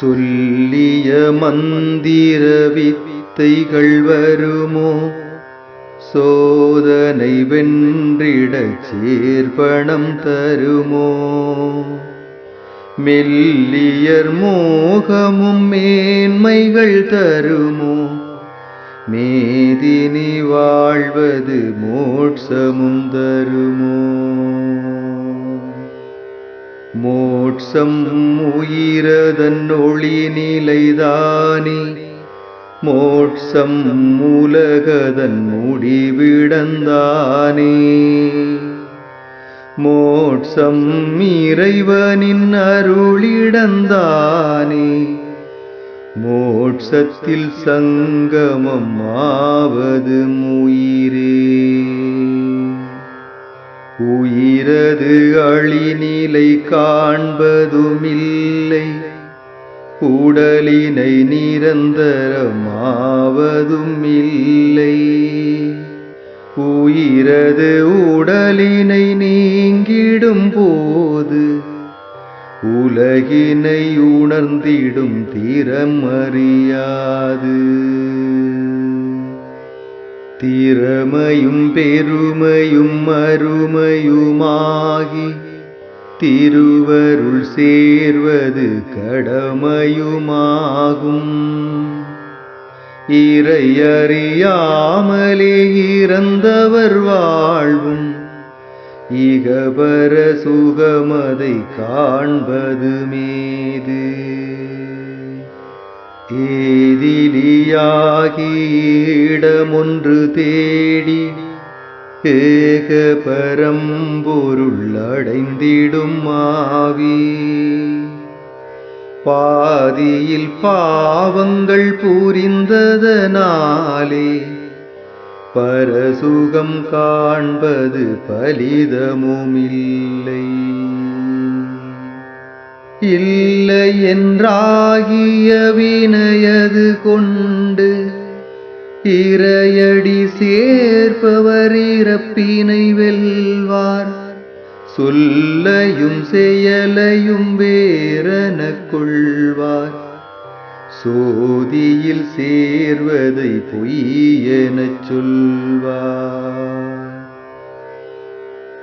சொல்லிய மந்திர வித்தைகள் வருமோ? சோதனை வென்றிடச் சேர்ப்பணம் தருமோ? மெல்லியர் மோகமும் மேன்மைகள் தருமோ? மேதினி வாழ்வது மோட்சமும் தருமோ? மோ மோட்சம் உயிரதன் ஒளி நிலைதானே. மோட்சம் உலகதன் முடிவிடந்தானே மோட்சம் இறைவனின் அருளிடந்தானே. மோட்சத்தில் சங்கமம் ஆவது முயிரே. உயிரது அழிநிலை காண்பதுமில்லை. உடலினை நிரந்தரமாவதும் இல்லை உயிரது உடலினை நீங்கிடும் போது உலகினை உணர்ந்திடும் திறமறியாது. திறமையும் பெருமையும் அருமையுமாகி திருவருள் சேர்வது கடமையுமாகும். இறையறியாமலே இறந்தவர் வாழ்வும் இகபர சுகமதை காண்பது மீது ஏ இடமொன்று தேடி ஏக பரம்பொருள் அடைந்திடும் ஆவி. பாதியில் பாவங்கள் புரிந்ததனாலே பரசுகம் காண்பது பலிதமுமில்லை. இல்லை என்றாகிய வினையது கொண்டு இறையடி சேர்ப்பவர் இறப்பினை வெல்வார். சொல்லையும் செயலையும் வேறன கொள்வார். சோதியில் சேர்வதை பொய் எனச் சொல்வார்.